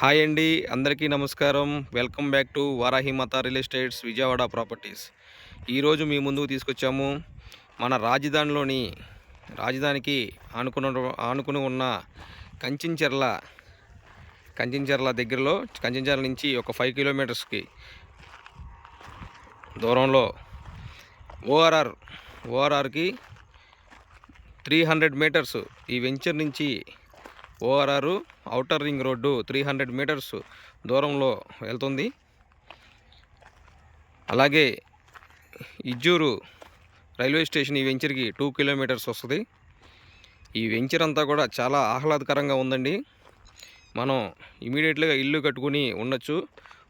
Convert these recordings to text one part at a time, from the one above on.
Hi అండి అందరికీ నమస్కారం. Welcome back to Varahimatha real estates Vijayawada properties. ఈరోజు మీ ముందుకు తీసుకొచ్చాము మన రాజధానిలోని రాజధానికి ఆనుకున్న ఆనుకుని ఉన్న కంచించెర్ల కంచించెర్ల దగ్గరలో కంచించెర్ల నుంచి ఒక ఫైవ్ కిలోమీటర్స్కి దూరంలో ఓఆర్ఆర్ ఓఆర్ఆర్కి త్రీ హండ్రెడ్ మీటర్స్ ఈ వెంచర్ నుంచి ORR outer ring road three hundred meters దూరంలో వెళ్తుంది. అలాగే ఇజ్జూరు రైల్వే స్టేషన్ ఈ వెంచర్కి టూ కిలోమీటర్స్ వస్తుంది. ఈ వెంచర్ అంతా కూడా చాలా ఆహ్లాదకరంగా ఉందండి. మనం ఇమీడియట్గా ఇల్లు కట్టుకుని ఉండొచ్చు.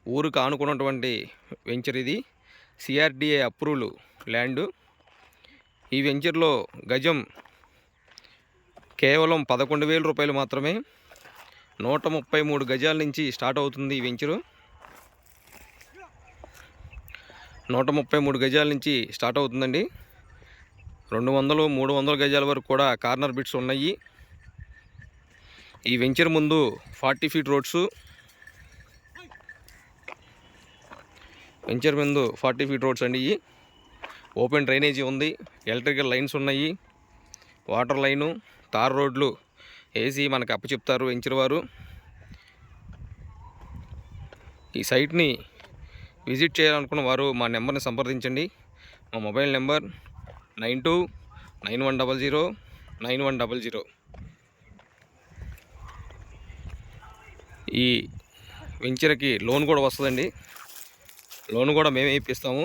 ఊరికి ఆనుకున్నటువంటి వెంచర్ ఇది. CRDA approval land. ఈ వెంచర్లో గజం కేవలం పదకొండు వేల రూపాయలు మాత్రమే నూట ముప్పై మూడు గజాల నుంచి స్టార్ట్ అవుతుంది ఈ వెంచరు. నూట ముప్పై మూడు గజాల నుంచి స్టార్ట్ అవుతుందండి. రెండు వందలు మూడు వందల గజాల వరకు కూడా కార్నర్ బిట్స్ ఉన్నాయి. ఈ వెంచర్ ముందు ఫార్టీ ఫీట్ రోడ్స్. వెంచర్ ముందు ఫార్టీ ఫీట్ రోడ్స్ అండి ఇవి. ఓపెన్ డ్రైనేజీ ఉంది. ఎలక్ట్రికల్ లైన్స్ ఉన్నాయి. Water line. తార్ రోడ్లు వేసి మనకు అప్పచెప్తారు వెంచర్ వారు ఈ సైట్ని విజిట్ చేయాలనుకున్న వారు మా నెంబర్ని సంప్రదించండి. మా mobile number nine two nine one double zero nine one double zero. ఈ వెంచర్కి లోన్ కూడా వస్తుందండి. లోన్ కూడా మేమే ఇప్పిస్తాము.